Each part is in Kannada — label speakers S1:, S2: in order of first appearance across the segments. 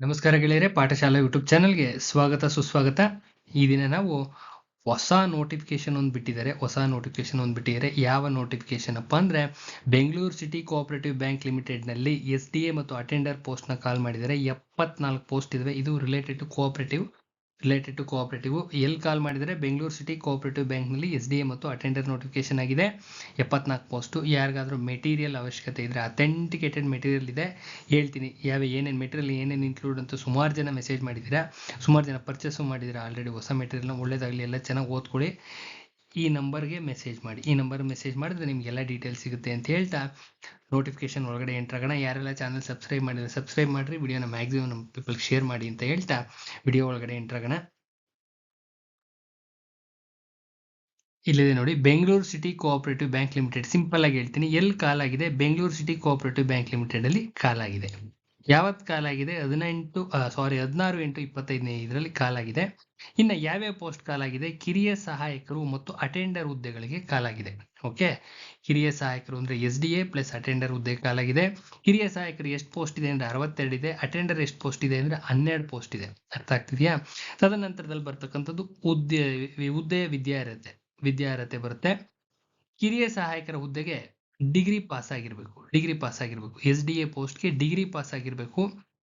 S1: ನಮಸ್ಕಾರ ಗೆಳೆಯರೆ, ಪಾಠಶಾಲಾ ಯೂಟ್ಯೂಬ್ ಚಾನಲ್ಗೆ ಸ್ವಾಗತ, ಸುಸ್ವಾಗತ. ಈ ದಿನ ನಾವು ಹೊಸ ನೋಟಿಫಿಕೇಶನ್ ಒಂದು ಬಿಟ್ಟಿದ್ದಾರೆ. ಹೊಸ ನೋಟಿಫಿಕೇಶನ್ ಒಂದು ಬಿಟ್ಟಿದ್ದಾರೆ. ಯಾವ ನೋಟಿಫಿಕೇಶನ್ ಅಪ್ಪ ಅಂದರೆ, ಬೆಂಗಳೂರು ಸಿಟಿ ಕೋಆಪರೇಟಿವ್ ಬ್ಯಾಂಕ್ ಲಿಮಿಟೆಡ್ನಲ್ಲಿ ಎಸ್ ಡಿ ಎ ಮತ್ತು ಅಟೆಂಡರ್ ಪೋಸ್ಟ್ನ ಕಾಲ್ ಮಾಡಿದ್ದಾರೆ. ಎಪ್ಪತ್ನಾಲ್ಕು ಪೋಸ್ಟ್ ಇದಾವೆ. ಇದು related to cooperative related to cooperative ಎಲ್ಲಿ ಕಾಲ್ ಮಾಡಿದರೆ ಬೆಂಗಳೂರು ಸಿಟಿ ಕೋಆಪರೇಟಿವ್ ಬ್ಯಾಂಕ್ನಲ್ಲಿ ಎಸ್ ಡಿ ಎ ಮತ್ತು ಅಟೆಂಡರ್ ನೋಟಿಫಿಕೇಶನ್ ಆಗಿದೆ. ಎಪ್ಪತ್ನಾಲ್ಕು ಪೋಸ್ಟು ಯಾರಿಗಾದರೂ ಮೆಟೀರಿಯಲ್ ಅವಶ್ಯಕತೆ ಇದ್ದರೆ ಅಥೆಂಟಿಕೇಟೆಡ್ ಮೆಟೀರಿಯಲ್ ಇದೆ, ಹೇಳ್ತೀನಿ. ಯಾವ ಏನೇನು ಮೆಟೀರಿಯಲ್ ಏನೇನು ಇನ್ಕ್ಲೂಡ್ ಅಂತ ಸುಮಾರು ಜನ ಮೆಸೇಜ್ ಮಾಡಿದ್ದೀರಾ? ಸುಮಾರು ಜನ ಪರ್ಚೇಸು ಮಾಡಿದ್ದೀರಾ? ಆಲ್ರೆಡಿ ಹೊಸ ಮೆಟೀರಿಯಲ್ನ ಒಳ್ಳೇದಾಗಲಿ, ಎಲ್ಲ ಚೆನ್ನಾಗಿ ಓದ್ಕೊಳ್ಳಿ. ಈ ನಂಬರ್ಗೆ ಮೆಸೇಜ್ ಮಾಡಿ. ಈ ನಂಬರ್ ಮೆಸೇಜ್ ಮಾಡಿದ್ರೆ ನಿಮಗೆಲ್ಲ ಡೀಟೇಲ್ಸ್ ಸಿಗುತ್ತೆ ಅಂತ ಹೇಳ್ತಾ ನೋಟಿಫಿಕೇಶನ್ ಒಳಗಡೆ ಎಂಟ್ರ್ ಆಗೋಣ. ಯಾರೆಲ್ಲ ಚಾನಲ್ ಸಬ್ಸ್ಕ್ರೈಬ್ ಮಾಡಿದ್ರೆ ಸಬ್ಸ್ಕ್ರೈಬ್ ಮಾಡಿರಿ. ವಿಡಿಯೋನ ಮ್ಯಾಕ್ಸಿಮಮ್ ನಮ್ಮ ಪೀಪಲ್ಗೆ ಶೇರ್ ಮಾಡಿ ಅಂತ ಹೇಳ್ತಾ ವಿಡಿಯೋ ಒಳಗಡೆ ಎಂಟ್ರ್ ಆಗೋಣ. ಇಲ್ಲಿದೆ ನೋಡಿ Bengaluru city cooperative bank limited simple ಆಗಿ ಹೇಳ್ತೀನಿ. ಎಲ್ಲಿ ಕಾಲ್ ಆಗಿದೆ Bengaluru city cooperative bank limited ಅಲ್ಲಿ ಕಾಲ್ ಆಗಿದೆ ಯಾವತ್ತು ಕಾಲ್ ಆಗಿದೆ ಹದಿನೆಂಟು ಸಾರಿ ಹದಿನಾರು ಎಂಟು ಇಪ್ಪತ್ತೈದನೇ ಇದರಲ್ಲಿ ಕಾಲ್ ಆಗಿದೆ ಇನ್ನು ಯಾವ್ಯಾವ ಪೋಸ್ಟ್ ಕಾಲ್ ಆಗಿದೆ ಕಿರಿಯ ಸಹಾಯಕರು ಮತ್ತು ಅಟೆಂಡರ್ ಹುದ್ದೆಗಳಿಗೆ ಕಾಲ್ ಆಗಿದೆ ಓಕೆ? ಕಿರಿಯ ಸಹಾಯಕರು ಅಂದ್ರೆ S D A plus attender ಹುದ್ದೆ ಕಾಲಾಗಿದೆ. ಕಿರಿಯ ಸಹಾಯಕರು ಎಷ್ಟು ಪೋಸ್ಟ್ ಇದೆ ಅಂದ್ರೆ ಅರವತ್ತೆರಡು ಇದೆ. ಅಟೆಂಡರ್ ಎಷ್ಟು ಪೋಸ್ಟ್ ಇದೆ ಅಂದ್ರೆ ಹನ್ನೆರಡು ಪೋಸ್ಟ್ ಇದೆ. ಅರ್ಥ ಆಗ್ತಿದೆಯಾ? ತದನಂತರದಲ್ಲಿ ಬರ್ತಕ್ಕಂಥದ್ದು ಹುದ್ದೆ ಹುದ್ದೆಯ ವಿದ್ಯಾರ್ಹತೆ ವಿದ್ಯಾರ್ಹತೆ ಬರುತ್ತೆ. ಕಿರಿಯ ಸಹಾಯಕರ ಹುದ್ದೆಗೆ ಡಿಗ್ರಿ ಪಾಸ್ ಆಗಿರಬೇಕು, ಡಿಗ್ರಿ ಪಾಸ್ ಆಗಿರಬೇಕು, ಎಸ್ ಡಿ ಎ ಪೋಸ್ಟ್ಗೆ ಡಿಗ್ರಿ ಪಾಸ್ ಆಗಿರಬೇಕು,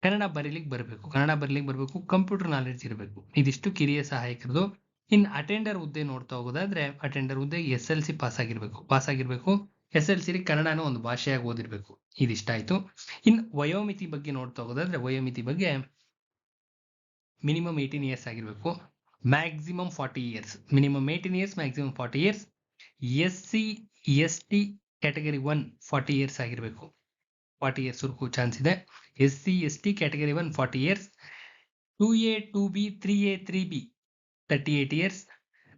S1: ಕನ್ನಡ ಬರೀಲಿಕ್ಕೆ ಬರಬೇಕು, ಕನ್ನಡ ಬರೀಲಿಕ್ಕೆ ಬರಬೇಕು, ಕಂಪ್ಯೂಟರ್ ನಾಲೆಡ್ಜ್ ಇರಬೇಕು. ಇದಿಷ್ಟು ಕಿರಿಯ ಸಹಾಯಕರದು. ಇನ್ನು ಅಟೆಂಡರ್ ಹುದ್ದೆ ನೋಡ್ತಾ ಹೋಗೋದಾದ್ರೆ, ಅಟೆಂಡರ್ ಹುದ್ದೆ ಎಸ್ ಎಲ್ ಸಿ ಪಾಸ್ ಆಗಿರಬೇಕು. ಪಾಸ್ ಆಗಿರಬೇಕು, ಎಸ್ ಎಲ್ ಸಿ ಕನ್ನಡನ ಒಂದು ಭಾಷೆಯಾಗಿ ಓದಿರಬೇಕು. ಇದಿಷ್ಟ ಆಯ್ತು ಇನ್ನು ವಯೋಮಿತಿ ಬಗ್ಗೆ ನೋಡ್ತಾ ಹೋಗೋದಾದ್ರೆ, ವಯೋಮಿತಿ ಬಗ್ಗೆ ಮಿನಿಮಮ್ ಏಯ್ಟೀನ್ ಇಯರ್ಸ್ ಆಗಿರಬೇಕು. Maximum forty years, minimum eighteen years, maximum forty years. S C, S T category one forty years ಆಗಿರಬೇಕು. ಫಾರ್ಟಿ ಇಯರ್ಸ್ ವರ್ಗೂ ಚಾನ್ಸ್ ಇದೆ. S C S T category one forty years two A two B three A three B thirty eight years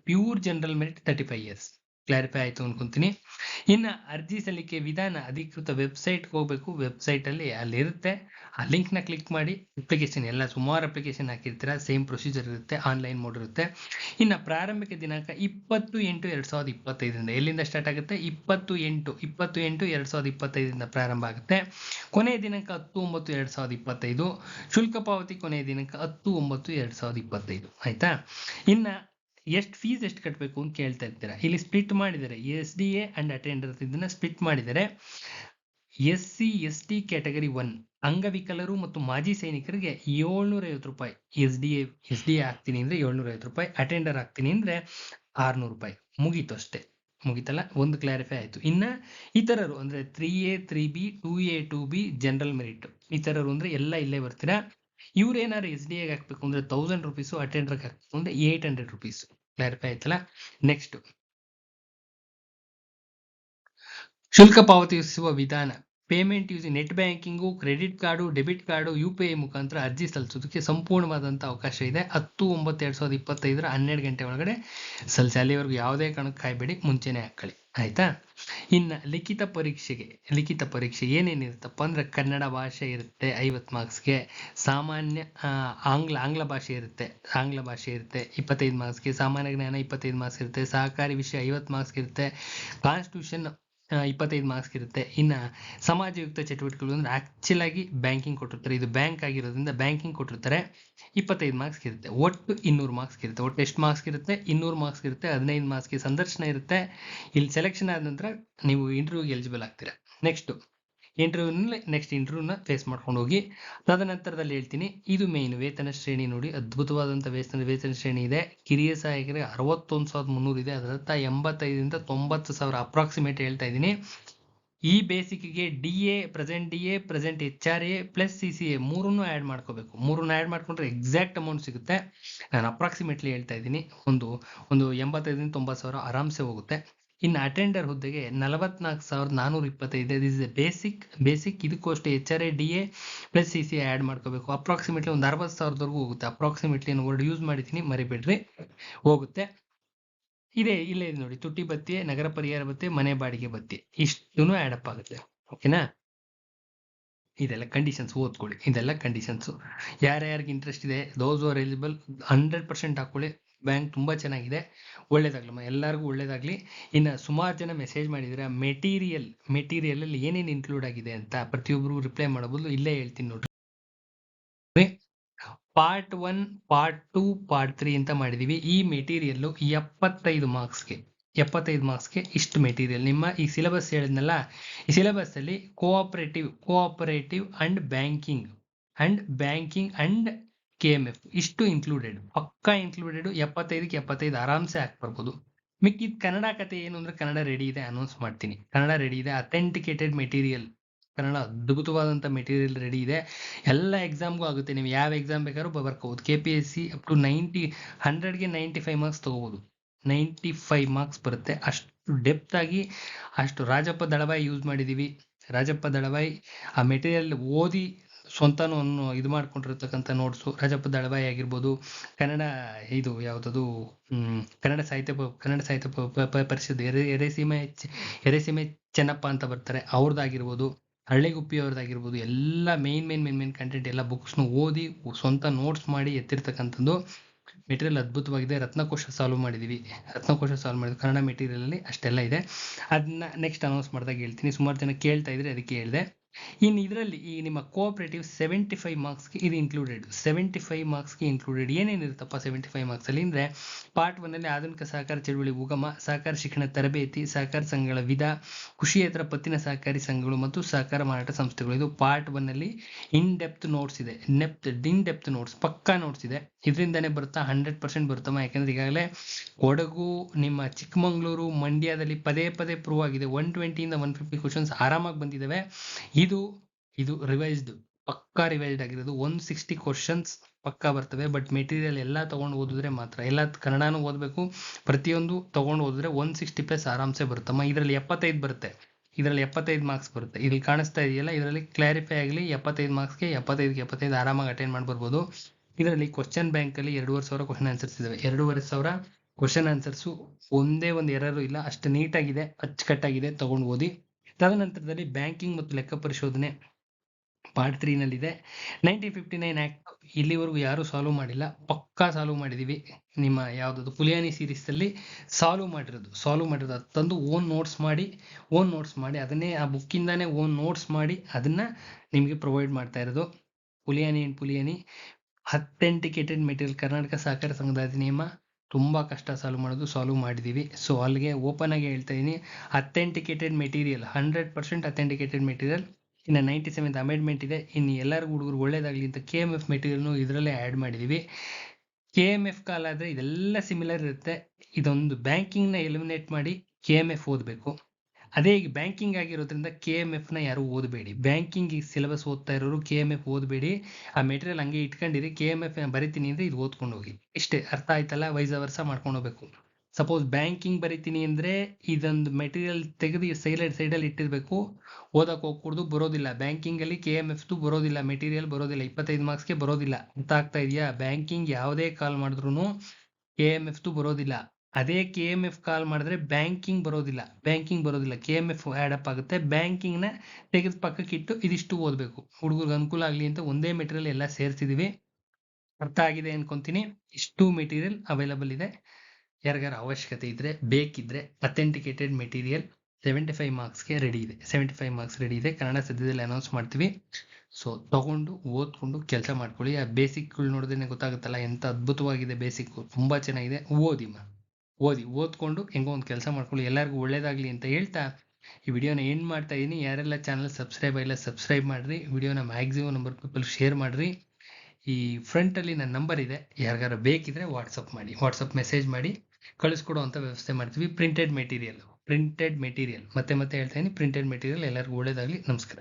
S1: pure general merit thirty five years clarify ಆಯಿತು ಅನ್ಕೊಂತೀನಿ. ಇನ್ನು ಅರ್ಜಿ ಸಲ್ಲಿಕೆ ವಿಧಾನ ಅಧಿಕೃತ ವೆಬ್ಸೈಟ್ಗೆ ಹೋಗಬೇಕು. ವೆಬ್ಸೈಟಲ್ಲಿ ಅಲ್ಲಿ ಇರುತ್ತೆ. ಆ ಲಿಂಕ್ನ ಕ್ಲಿಕ್ ಮಾಡಿ ಅಪ್ಲಿಕೇಶನ್ ಎಲ್ಲ ಸುಮಾರು ಅಪ್ಲಿಕೇಶನ್ ಹಾಕಿರ್ತೀರ ಸೇಮ್ ಪ್ರೊಸೀಜರ್ ಇರುತ್ತೆ ಆನ್ಲೈನ್ ಮೋಡ್ ಇರುತ್ತೆ. ಇನ್ನು ಪ್ರಾರಂಭಿಕ ದಿನಾಂಕ ಇಪ್ಪತ್ತು ಎಂಟು ಎರಡು ಸಾವಿರದ ಇಪ್ಪತ್ತೈದರಿಂದ ಎಲ್ಲಿಂದ ಸ್ಟಾರ್ಟ್ ಆಗುತ್ತೆ? ಇಪ್ಪತ್ತು ಎಂಟು ಇಪ್ಪತ್ತು ಎಂಟು ಎರಡು ಸಾವಿರದ ಇಪ್ಪತ್ತೈದರಿಂದ ಪ್ರಾರಂಭ ಆಗುತ್ತೆ. ಕೊನೆಯ ದಿನಾಂಕ ಹತ್ತು ಒಂಬತ್ತು ಎರಡು ಸಾವಿರದ ಇಪ್ಪತ್ತೈದು. ಶುಲ್ಕ ಪಾವತಿ ಕೊನೆಯ ದಿನಾಂಕ ಹತ್ತು ಒಂಬತ್ತು ಎರಡು ಸಾವಿರದ ಇಪ್ಪತ್ತೈದು. ಆಯ್ತಾ? ಇನ್ನು ಎಷ್ಟು ಫೀಸ್ ಎಷ್ಟು ಕಟ್ಟಬೇಕು ಅಂತ ಕೇಳ್ತಾ ಇರ್ತೀರಾ ಇಲ್ಲಿ ಸ್ಪ್ಲಿಟ್ ಮಾಡಿದ್ದಾರೆ S D A and attender ಇದನ್ನ ಸ್ಪ್ಲಿಟ್ ಮಾಡಿದ್ದಾರೆ S C S T category one ಅಂಗವಿಕಲರು ಮತ್ತು ಮಾಜಿ ಸೈನಿಕರಿಗೆ ಏಳ್ನೂರ ಐವತ್ತು ರೂಪಾಯಿ S D A S D A ಹಾಕ್ತೀನಿ ಅಂದ್ರೆ ಏಳ್ನೂರ ಐವತ್ತು ರೂಪಾಯಿ ಅಟೆಂಡರ್ ಹಾಕ್ತೀನಿ ಅಂದ್ರೆ ಆರ್ನೂರು ರೂಪಾಯಿ. ಮುಗೀತು ಅಷ್ಟೇ. ಮುಗೀತಲ್ಲ? ಒಂದು ಕ್ಲಾರಿಫೈ ಆಯಿತು. ಇನ್ನು ಇತರರು ಅಂದರೆ three A three B two A two B general merit ಇತರರು ಅಂದರೆ ಎಲ್ಲ ಇಲ್ಲೇ ಬರ್ತೀರಾ? ಇವ್ರು ಏನಾದ್ರು ಎಸ್ ಡಿ ಎಗೆ ಹಾಕ್ಬೇಕು ಅಂದ್ರೆ ತೌಸಂಡ್ ರುಪೀಸು ಅಟೆಂಡರ್ಗೆ ಹಾಕ್ಬೇಕು ಅಂದ್ರೆ ಏಟ್ ಹಂಡ್ರೆಡ್ ರುಪೀಸ್ ಕ್ಲಾರಿಫೈ ಆಯ್ತಲ್ಲ? ನೆಕ್ಸ್ಟ್ ಶುಲ್ಕ ಪಾವತಿಸುವ ವಿಧಾನ. Payment UC net banking credit card debit card U P I ಮುಖಾಂತರ ಅರ್ಜಿ ಸಲ್ಲಿಸೋದಕ್ಕೆ ಸಂಪೂರ್ಣವಾದಂಥ ಅವಕಾಶ ಇದೆ. ಹತ್ತು, ಒಂಬತ್ತು, ಎರಡು ಸಾವಿರದ ಇಪ್ಪತ್ತೈದರ ಹನ್ನೆರಡು ಗಂಟೆ ಒಳಗಡೆ ಸಲ್ಲಿಸಿ, ಅಲ್ಲಿವರೆಗೂ ಯಾವುದೇ ಕಾರಣಕ್ಕೆ ಕಾಯಬೇಡಿ, ಮುಂಚೆನೆ ಹಾಕೊಳ್ಳಿ ಆಯ್ತಾ? ಇನ್ನು ಲಿಖಿತ ಪರೀಕ್ಷೆಗೆ, ಲಿಖಿತ ಪರೀಕ್ಷೆ ಏನೇನಿರುತ್ತಪ್ಪ ಅಂದ್ರೆ ಕನ್ನಡ ಭಾಷೆ ಇರುತ್ತೆ, ಐವತ್ತು ಮಾರ್ಕ್ಸ್ಗೆ ಸಾಮಾನ್ಯ ಆಂಗ್ಲ ಆಂಗ್ಲ ಭಾಷೆ ಇರುತ್ತೆ, ಆಂಗ್ಲ ಭಾಷೆ ಇರುತ್ತೆ, ಇಪ್ಪತ್ತೈದು ಮಾರ್ಕ್ಸ್ಗೆ ಸಾಮಾನ್ಯ ಜ್ಞಾನ ಇಪ್ಪತ್ತೈದು ಮಾರ್ಕ್ಸ್ ಇರುತ್ತೆ, ಸಹಕಾರಿ ವಿಷಯ ಐವತ್ತು ಮಾರ್ಕ್ಸ್ ಇರುತ್ತೆ. ಕಾನ್ಸ್ಟಿಟ್ಯೂಷನ್ ಇಪ್ಪತ್ತೈದು ಮಾರ್ಕ್ಸ್ ಇರುತ್ತೆ. ಇನ್ನು ಸಮಾಜಯುಕ್ತ ಚಟುವಟಿಕೆಗಳು ಅಂದ್ರೆ ಆಕ್ಚುಲ್ ಆಗಿ ಬ್ಯಾಂಕಿಂಗ್ ಕೊಟ್ಟಿರ್ತಾರೆ. ಇದು ಬ್ಯಾಂಕ್ ಆಗಿರೋದ್ರಿಂದ ಬ್ಯಾಂಕಿಂಗ್ ಕೊಟ್ಟಿರ್ತಾರೆ. ಇಪ್ಪತ್ತೈದು ಮಾರ್ಕ್ಸ್ ಇರುತ್ತೆ. ಒಟ್ಟು ಇನ್ನೂರು ಮಾರ್ಕ್ಸ್ ಇರುತ್ತೆ. ಒಟ್ಟು ಎಷ್ಟು ಮಾರ್ಕ್ಸ್ ಇರುತ್ತೆ? ಇನ್ನೂರು ಮಾರ್ಕ್ಸ್ ಇರುತ್ತೆ. ಹದಿನೈದು ಮಾರ್ಕ್ಸ್ಗೆ ಸಂದರ್ಶನ ಇರುತ್ತೆ. ಇಲ್ಲಿ ಸೆಲೆಕ್ಷನ್ ಆದ ನಂತರ ನೀವು ಇಂಟರ್ವ್ಯೂಗೆ ಎಲಿಜಿಬಲ್ ಆಗ್ತೀರಾ. ನೆಕ್ಸ್ಟು ಇಂಟರ್ವ್ಯೂನಲ್ಲಿ ನೆಕ್ಸ್ಟ್ ಇಂಟರ್ವ್ಯೂನ ಫೇಸ್ ಮಾಡ್ಕೊಂಡು ಹೋಗಿ, ತದನಂತರದಲ್ಲಿ ಹೇಳ್ತೀನಿ, ಇದು ಮೇನ್ ವೇತನ ಶ್ರೇಣಿ ನೋಡಿ ಅದ್ಭುತವಾದಂಥ ವೇತನ ವೇತನ ಶ್ರೇಣಿ ಇದೆ. ಕಿರಿಯ ಸಹಾಯಕರಿಗೆ ಅರವತ್ತೊಂದು ಸಾವಿರದ ಮುನ್ನೂರು ಇದೆ. ಅದರತ್ತ ಎಂಬತ್ತೈದರಿಂದ ತೊಂಬತ್ತು ಸಾವಿರ ಅಪ್ರಾಕ್ಸಿಮೇಟ್ ಹೇಳ್ತಾ ಇದ್ದೀನಿ. ಈ ಬೇಸಿಕ್ಗೆ D A present D A present H R A plus C C A ಮೂರನ್ನು ಆ್ಯಡ್ ಮಾಡ್ಕೋಬೇಕು. ಮೂರನ್ನು ಆ್ಯಡ್ ಮಾಡ್ಕೊಂಡ್ರೆ ಎಕ್ಸಾಕ್ಟ್ ಅಮೌಂಟ್ ಸಿಗುತ್ತೆ. ನಾನು ಅಪ್ರಾಕ್ಸಿಮೇಟ್ಲಿ ಹೇಳ್ತಾ ಇದ್ದೀನಿ. ಒಂದು ಒಂದು ಎಂಬತ್ತೈದರಿಂದ ತೊಂಬತ್ತು ಸಾವಿರ ಆರಾಮ್ಸೆ ಹೋಗುತ್ತೆ. ಇನ್ನು ಅಟೆಂಡರ್ ಹುದ್ದೆಗೆ ನಲವತ್ನಾಲ್ಕು ಸಾವಿರದ ನಾನೂರ ಇಪ್ಪತ್ತೈದು. ದಿಸ್ ಇಸ್ ಬೇಸಿಕ್ ಬೇಸಿಕ್ ಇದಕ್ಕೂ H R A D A plus C C add ಮಾಡ್ಕೋಬೇಕು. ಅಪ್ರಾಕ್ಸಿಮೇಟ್ಲಿ ಒಂದು ಅರವತ್ತು ಸಾವಿರದವರೆಗೂ ಹೋಗುತ್ತೆ. ಅಪ್ರಾಕ್ಸಿಮೇಟ್ಲಿ ಏನು ವರ್ಡ್ ಯೂಸ್ ಮಾಡಿದ್ದೀನಿ, ಮರಿಬೇಡ್ರಿ. ಹೋಗುತ್ತೆ. ಇದೆ, ಇಲ್ಲೇ ಇದೆ ನೋಡಿ. ತುಟ್ಟಿ ಬತ್ತಿಯೇ ನಗರ ಪರಿಹಾರ ಬತ್ತಿ, ಮನೆ ಬಾಡಿಗೆ ಬತ್ತಿ. ಇಷ್ಟು ಆ್ಯಡ್ ಅಪ್ ಆಗುತ್ತೆ. ಓಕೆನಾ ಇದೆಲ್ಲ ಕಂಡೀಷನ್ಸ್ ಓದ್ಕೊಳ್ಳಿ. ಇದೆಲ್ಲ ಕಂಡೀಷನ್ಸು ಯಾರ್ಯಾರಿಗೆ ಇಂಟ್ರೆಸ್ಟ್ ಇದೆ? Those are eligible hundred percent ಹಾಕೊಳ್ಳಿ ಬ್ಯಾಂಕ್ ತುಂಬ ಚೆನ್ನಾಗಿದೆ. ಒಳ್ಳೇದಾಗ್ಲಮ್ಮ ಎಲ್ಲರಿಗೂ ಒಳ್ಳೇದಾಗಲಿ. ಇನ್ನು ಸುಮಾರು ಜನ ಮೆಸೇಜ್ ಮಾಡಿದರೆ ಮೆಟೀರಿಯಲ್ ಮೆಟೀರಿಯಲಲ್ಲಿ ಏನೇನು ಇನ್ಕ್ಲೂಡ್ ಆಗಿದೆ ಅಂತ ಪ್ರತಿಯೊಬ್ಬರು ರಿಪ್ಲೈ ಮಾಡಬಹುದು ಇಲ್ಲೇ ಹೇಳ್ತೀನಿ ನೋಡ್ರಿ. Part one part two part three ಅಂತ ಮಾಡಿದೀವಿ. ಈ ಮೆಟೀರಿಯಲ್ಲು ಎಪ್ಪತ್ತೈದು ಮಾರ್ಕ್ಸ್ಗೆ ಎಪ್ಪತ್ತೈದು ಮಾರ್ಕ್ಸ್ಗೆ ಇಷ್ಟು ಮೆಟೀರಿಯಲ್ ನಿಮ್ಮ ಈ ಸಿಲೆಬಸ್ ಹೇಳಿದ್ನಲ್ಲ, ಈ ಸಿಲೆಬಸ್ ಅಲ್ಲಿ cooperative cooperative and banking and banking and K M F ಇಷ್ಟು ಇನ್ಕ್ಲೂಡೆಡ್ ಪಕ್ಕ ಇನ್ಕ್ಲೂಡೆಡ್ ಎಪ್ಪತ್ತೈದಕ್ಕೆ ಎಪ್ಪತ್ತೈದು ಆರಾಮ್ಸೆ ಹಾಕಿ ಬರ್ಬೋದು. ಮಿಕ್ಕಿದ ಕನ್ನಡ ಕತೆ ಏನು ಅಂದ್ರೆ ಕನ್ನಡ ರೆಡಿ ಇದೆ ಅನೌನ್ಸ್ ಮಾಡ್ತೀನಿ. ಕನ್ನಡ ರೆಡಿ ಇದೆ ಅಥೆಂಟಿಕೇಟೆಡ್ ಮೆಟೀರಿಯಲ್ ಕನ್ನಡ ಅದ್ಭುತವಾದಂಥ ಮೆಟೀರಿಯಲ್ ರೆಡಿ ಇದೆ. ಎಲ್ಲ ಎಕ್ಸಾಮ್ಗೂ ಆಗುತ್ತೆ, ನೀವು ಯಾವ ಎಕ್ಸಾಮ್ ಬೇಕಾದ್ರೂ ಬರ್ಕೋಬೋದು. K P S C up to ninety ಹಂಡ್ರೆಡ್ಗೆ ninety five marks ತೊಗೋಬೋದು. ನೈಂಟಿ ಫೈವ್ ಮಾರ್ಕ್ಸ್ ಬರುತ್ತೆ. ಅಷ್ಟು ಡೆಪ್ತ್ ಆಗಿ ಅಷ್ಟು ರಾಜಪ್ಪ ದಳವಾಯಿ ಯೂಸ್ ಮಾಡಿದ್ದೀವಿ ರಾಜಪ್ಪ ದಳವಾಯಿ ಆ ಮೆಟೀರಿಯಲ್ ಓದಿ ಸ್ವಂತನೂ ಅನ್ನು ಇದು ಮಾಡ್ಕೊಂಡಿರ್ತಕ್ಕಂಥ ನೋಟ್ಸು ರಜಪ್ಪ ದಳವಾಯಿ ಆಗಿರ್ಬೋದು, ಕನ್ನಡ ಇದು ಯಾವುದದು ಕನ್ನಡ ಸಾಹಿತ್ಯ ಕನ್ನಡ ಸಾಹಿತ್ಯ ಪರಿಷತ್ ಎರೆ, ಎರೆಸೀಮೆ ಎರೆಸೀಮೆ ಚೆನ್ನಪ್ಪ ಅಂತ ಬರ್ತಾರೆ. ಅವ್ರದ್ದಾಗಿರ್ಬೋದು ಹಳ್ಳಿಗುಪ್ಪಿ ಅವ್ರದ್ದಾಗಿರ್ಬೋದು ಎಲ್ಲ main main main main content ಎಲ್ಲ ಬುಕ್ಸ್ನು ಓದಿ ಸ್ವಂತ ನೋಟ್ಸ್ ಮಾಡಿ ಎತ್ತಿರ್ತಕ್ಕಂಥದ್ದು ಮೆಟೀರಿಯಲ್ ಅದ್ಭುತವಾಗಿದೆ. ರತ್ನಕೋಶ ಸಾಲ್ವ್ ಮಾಡಿದ್ದೀವಿ ರತ್ನಕೋಶ ಸಾಲ್ವ್ ಮಾಡಿದ್ವಿ ಕನ್ನಡ ಮೆಟೀರಿಯಲಲ್ಲಿ ಅಷ್ಟೆಲ್ಲ ಇದೆ. ಅದನ್ನ ನೆಕ್ಸ್ಟ್ ಅನೌನ್ಸ್ ಮಾಡಿದಾಗ ಹೇಳ್ತೀನಿ. ಸುಮಾರು ಜನ ಕೇಳ್ತಾ ಇದ್ರೆ ಅದಕ್ಕೆ ಹೇಳಿದೆ. ಇನ್ನು ಇದರಲ್ಲಿ ಈ ನಿಮ್ಮ ಕೋಆಪರೇಟಿವ್ ಸೆವೆಂಟಿ ಫೈವ್ ಮಾರ್ಕ್ಸ್ಗೆ ಇದು ಇನ್ಕ್ಲೂಡೆಡ್ ಸೆವೆಂಟಿ ಫೈವ್ ಮಾರ್ಕ್ಸ್ಗೆ ಇನ್ಕ್ಲೂಡೆಡ್ ಏನೇನಿರುತ್ತಪ್ಪ ಸೆವೆಂಟಿ ಫೈವ್ ಮಾರ್ಕ್ಸ್ ಅಲ್ಲಿ? ಅಂದ್ರೆ ಪಾರ್ಟ್ ಒನ್ನಲ್ಲಿ ಆಧುನಿಕ ಸಹಕಾರ ಚಳುವಳಿ ಉಗಮ, ಸಹಕಾರ ಶಿಕ್ಷಣ ತರಬೇತಿ, ಸಹಕಾರ ಸಂಘಗಳ ವಿಧ ಕೃಷಿಯೇತರ ಪತ್ತಿನ ಸಹಕಾರಿ ಸಂಘಗಳು ಮತ್ತು ಸಹಕಾರ ಮಾರಾಟ ಸಂಸ್ಥೆಗಳು. ಇದು ಪಾರ್ಟ್ ಒನ್ ಅಲ್ಲಿ ಇನ್ ಡೆಪ್ತ್ ನೋಟ್ಸ್ ಇದೆ. ನೆಪ್ತ್ ಇನ್ ಡೆಪ್ತ್ ನೋಟ್ಸ್ ಪಕ್ಕಾ ನೋಟ್ಸ್ ಇದೆ. ಇದರಿಂದಾನೇ ಬರುತ್ತಾ ಹಂಡ್ರೆಡ್ ಪರ್ಸೆಂಟ್ ಬರುತ್ತಮ್ಮ. ಯಾಕೆಂದ್ರೆ ಈಗಾಗಲೇ ಕೊಡಗು, ನಿಮ್ಮ ಚಿಕ್ಕಮಗಳೂರು ಮಂಡ್ಯದಲ್ಲಿ ಪದೇ ಪದೇ ಪ್ರೂವ್ ಆಗಿದೆ. ಒನ್ ಟ್ವೆಂಟಿಯಿಂದ ಒನ್ ಫಿಫ್ಟಿ ಕ್ವಶನ್ಸ್ ಆರಾಮಾಗಿ ಬಂದಿದ್ದಾವೆ ಇದು ಇದು ರಿವೈಸ್ಡ್ ಪಕ್ಕಾ ರಿವೈಸ್ಡ್ ಆಗಿರೋದು. ಒನ್ ಸಿಕ್ಸ್ಟಿ ಕ್ವಶನ್ಸ್ ಪಕ್ಕಾ ಬರ್ತವೆ. ಬಟ್ ಮೆಟೀರಿಯಲ್ ಎಲ್ಲ ತೊಗೊಂಡು ಓದಿದ್ರೆ ಮಾತ್ರ, ಎಲ್ಲ ಕನ್ನಡನೂ ಓದಬೇಕು. ಪ್ರತಿಯೊಂದು ತೊಗೊಂಡು ಓದಿದ್ರೆ ಒನ್ ಸಿಕ್ಸ್ಟಿ ಪ್ಲಸ್ ಆರಾಮ್ಸೆ ಬರುತ್ತಮ್ಮ. ಇದರಲ್ಲಿ ಎಪ್ಪತ್ತೈದು ಬರುತ್ತೆ. ಇದರಲ್ಲಿ ಎಪ್ಪತ್ತೈದು ಮಾರ್ಕ್ಸ್ ಬರುತ್ತೆ. ಇಲ್ಲಿ ಕಾಣಿಸ್ತಾ ಇದೆಯಲ್ಲ, ಇದರಲ್ಲಿ ಕ್ಲಾರಿಫೈ ಆಗಲಿ, ಎಪ್ಪತ್ತೈದು ಮಾರ್ಕ್ಸ್ಗೆ ಎಪ್ಪತ್ತೈದು ಎಪ್ಪತ್ತೈದು ಆರಾಮಾಗಿ ಅಟೆಂಡ್ ಮಾಡಿ ಬರ್ಬೋದು ಇದರಲ್ಲಿ ಕ್ವಶನ್ ಬ್ಯಾಂಕಲ್ಲಿ ಎರಡೂವರೆ ಸಾವಿರ ಕ್ವಶನ್ ಆನ್ಸರ್ಸ್ ಇದಾವೆ. ಎರಡೂವರೆ ಸಾವಿರ ಕ್ವಶನ್ ಆನ್ಸರ್ಸು ಒಂದೇ ಒಂದು ಎರರು ಇಲ್ಲ, ಅಷ್ಟು ನೀಟಾಗಿದೆ, ಅಚ್ಚುಕಟ್ಟಾಗಿದೆ ತಗೊಂಡು ಓದಿ. ತದನಂತರದಲ್ಲಿ ಬ್ಯಾಂಕಿಂಗ್ ಮತ್ತು ಲೆಕ್ಕ ಪರಿಶೋಧನೆ ಪಾರ್ಟ್ ತ್ರೀನಲ್ಲಿದೆ ನೈನ್ಟೀನ್ ಫಿಫ್ಟಿ ನೈನ್ ಆ್ಯಕ್ಟ್ ಇಲ್ಲಿವರೆಗೂ ಯಾರೂ ಸಾಲ್ವ್ ಮಾಡಿಲ್ಲ. ಪಕ್ಕಾ ಸಾಲ್ವ್ ಮಾಡಿದ್ದೀವಿ ನಿಮ್ಮ ಯಾವುದದು ಪುಲಿಯಾನಿ ಸೀರೀಸಲ್ಲಿ ಸಾಲ್ವ್ ಮಾಡಿರೋದು. ಸಾಲ್ವ್ ಮಾಡಿರೋದು. ಅದು ತಂದು ಓನ್ ನೋಟ್ಸ್ ಮಾಡಿ ಓನ್ ನೋಟ್ಸ್ ಮಾಡಿ, ಅದನ್ನೇ ಆ ಬುಕ್ಕಿಂದಾನೇ ಓನ್ ನೋಟ್ಸ್ ಮಾಡಿ, ಅದನ್ನು ನಿಮಗೆ ಪ್ರೊವೈಡ್ ಮಾಡ್ತಾ ಇರೋದು. Puliyani and Puliyani authenticated material Karnataka ಸಹಕಾರ ಸಂಘದ ಅಧಿನಿಯಮ ತುಂಬ ಕಷ್ಟ ಸಾಲ್ವ್ ಮಾಡೋದು ಸಾಲ್ವ್ ಮಾಡಿದ್ದೀವಿ ಸೊ ಅಲ್ಲಿಗೆ ಓಪನ್ ಆಗಿ ಹೇಳ್ತಾ ಇದ್ದೀನಿ authenticated material hundred percent authenticated material ಇನ್ನು ನೈಂಟಿ ಸೆವೆಂತ್ ಅಮೆಂಡ್ಮೆಂಟ್ ಇದೆ. ಇನ್ನು ಎಲ್ಲರಿಗೂ ಹುಡುಗರು ಒಳ್ಳೇದಾಗಲಿ ಅಂತ ಕೆ ಎಂ ಎಫ್ ಮೆಟೀರಿಯಲ್ನು ಇದರಲ್ಲೇ ಆ್ಯಡ್ ಮಾಡಿದ್ದೀವಿ ಕೆ ಎಂ ಎಫ್ ಕಾಲ್ ಆದರೆ ಇದೆಲ್ಲ ಸಿಮಿಲರ್ ಇರುತ್ತೆ. ಇದೊಂದು ಬ್ಯಾಂಕಿಂಗ್ನ ಎಲಿಮಿನೇಟ್ ಮಾಡಿ ಕೆ ಎಂ ಎಫ್ ಓದಬೇಕು. ಅದೇ ಈಗ ಬ್ಯಾಂಕಿಂಗ್ ಆಗಿರೋದ್ರಿಂದ ಕೆ ಎಂ ಎಫ್ನ ಯಾರು ಓದಬೇಡಿ. ಬ್ಯಾಂಕಿಂಗ್ ಸಿಲೆಬಸ್ ಓದ್ತಾ ಇರೋರು ಕೆ ಎಂ ಎಫ್ ಓದಬೇಡಿ. ಆ ಮೆಟೀರಿಯಲ್ ಹಂಗೆ ಇಟ್ಕೊಂಡಿರಿ ಕೆ ಎಂ ಎಫ್ ಬರಿತೀನಿ ಅಂದರೆ ಇದು ಓದ್ಕೊಂಡು ಹೋಗಿ. ಇಷ್ಟೇ, ಅರ್ಥ ಆಯ್ತಲ್ಲ? ವೈಸ್ ಅವರ್ಸ ಮಾಡ್ಕೊಂಡು ಹೋಗ್ಬೇಕು. ಸಪೋಸ್ ಬ್ಯಾಂಕಿಂಗ್ ಬರಿತೀನಿ ಅಂದರೆ ಇದೊಂದು ಮೆಟೀರಿಯಲ್ ತೆಗೆದು ಸೈಡ್ ಸೈಡಲ್ಲಿ ಇಟ್ಟಿರಬೇಕು. ಓದಕ್ಕೆ ಹೋಗ್ಕೂಡ್ದು ಬರೋದಿಲ್ಲ. ಬ್ಯಾಂಕಿಂಗಲ್ಲಿ ಕೆ ಎಂ ಎಫ್ದು ಬರೋದಿಲ್ಲ. ಮೆಟೀರಿಯಲ್ ಬರೋದಿಲ್ಲ. ಇಪ್ಪತ್ತೈದು ಮಾರ್ಕ್ಸ್ಗೆ ಬರೋದಿಲ್ಲ. ಅಂತ ಆಗ್ತಾ ಇದೆಯಾ? ಬ್ಯಾಂಕಿಂಗ್ ಯಾವುದೇ ಕಾಲ್ ಮಾಡಿದ್ರು ಕೆ ಎಂ ಎಫ್ದು ಬರೋದಿಲ್ಲ. ಅದೇ ಕೆ ಎಂ ಎಫ್ ಕಾಲ್ ಮಾಡಿದ್ರೆ ಬ್ಯಾಂಕಿಂಗ್ ಬರೋದಿಲ್ಲ ಬ್ಯಾಂಕಿಂಗ್ ಬರೋದಿಲ್ಲ. ಕೆ ಎಂ ಎಫ್ ಆ್ಯಡಪ್ ಆಗುತ್ತೆ. ಬ್ಯಾಂಕಿಂಗ್ನ ತೆಗೆದು ಪಕ್ಕಕ್ಕೆ ಇಟ್ಟು ಇದಿಷ್ಟು ಓದಬೇಕು. ಹುಡುಗರಿಗೆ ಅನುಕೂಲ ಆಗಲಿ ಅಂತ ಒಂದೇ ಮೆಟೀರಿಯಲ್ ಎಲ್ಲ ಸೇರಿಸಿದ್ದೀವಿ ಅರ್ಥ ಆಗಿದೆ ಅನ್ಕೊಂತೀನಿ. ಇಷ್ಟು ಮೆಟೀರಿಯಲ್ ಅವೈಲಬಲ್ ಇದೆ. ಯಾರಿಗಾರ ಅವಶ್ಯಕತೆ ಇದ್ದರೆ ಬೇಕಿದ್ದರೆ ಅಥೆಂಟಿಕೇಟೆಡ್ ಮೆಟೀರಿಯಲ್ ಸೆವೆಂಟಿ ಫೈವ್ ಮಾರ್ಕ್ಸ್ಗೆ ರೆಡಿ ಇದೆ. ಸೆವೆಂಟಿ ಫೈವ್ ಮಾರ್ಕ್ಸ್ ರೆಡಿ ಇದೆ. ಕನ್ನಡ ಸದ್ಯದಲ್ಲಿ ಅನೌನ್ಸ್ ಮಾಡ್ತೀವಿ. ಸೊ ತಗೊಂಡು, ಓದ್ಕೊಂಡು ಕೆಲಸ ಮಾಡ್ಕೊಳ್ಳಿ. ಆ ಬೇಸಿಕ್ಗಳು ನೋಡಿದ್ರೆ ಗೊತ್ತಾಗುತ್ತಲ್ಲ ಎಂಥ ಅದ್ಭುತವಾಗಿದೆ ಬೇಸಿಕ್ಕು ತುಂಬ ಚೆನ್ನಾಗಿದೆ. ಓದಿ ಮಾ. ಓದಿ, ಓದ್ಕೊಂಡು ಹೆಂಗೋ ಒಂದು ಕೆಲಸ ಮಾಡ್ಕೊಳ್ಳಿ, ಎಲ್ಲರಿಗೂ ಒಳ್ಳೇದಾಗಲಿ ಅಂತ ಹೇಳ್ತಾ ಈ ವಿಡಿಯೋನ ಎಂಡ್ ಮಾಡ್ತಾ ಇದ್ದೀನಿ ಯಾರೆಲ್ಲ ಚಾನಲ್ ಸಬ್ಸ್ಕ್ರೈಬ್ ಆಗಿಲ್ಲ ಸಬ್ಸ್ಕ್ರೈಬ್ ಮಾಡಿರಿ, ವಿಡಿಯೋನ ಮ್ಯಾಕ್ಸಿಮಮ್ ನಂಬರ್ ಪೀಪಲ್ ಶೇರ್ ಮಾಡಿರಿ. ಈ ಫ್ರಂಟಲ್ಲಿ ನನ್ನ ನಂಬರ್ ಇದೆ, ಯಾರಿಗಾರು ಬೇಕಿದ್ರೆ ವಾಟ್ಸಪ್ ಮಾಡಿ ವಾಟ್ಸಪ್ ಮೆಸೇಜ್ ಮಾಡಿ ಕಳಿಸ್ಕೊಡುವಂಥ ವ್ಯವಸ್ಥೆ ಮಾಡ್ತೀವಿ ಪ್ರಿಂಟೆಡ್ ಮೆಟೀರಿಯಲ್ ಪ್ರಿಂಟೆಡ್ ಮೆಟೀರಿಯಲ್ ಮತ್ತೆ ಮತ್ತೆ ಹೇಳ್ತಾ ಇದ್ದೀನಿ ಪ್ರಿಂಟೆಡ್ ಮೆಟೀರಿಯಲ್ ಎಲ್ಲರಿಗೂ ಒಳ್ಳೇದಾಗಲಿ, ನಮಸ್ಕಾರ.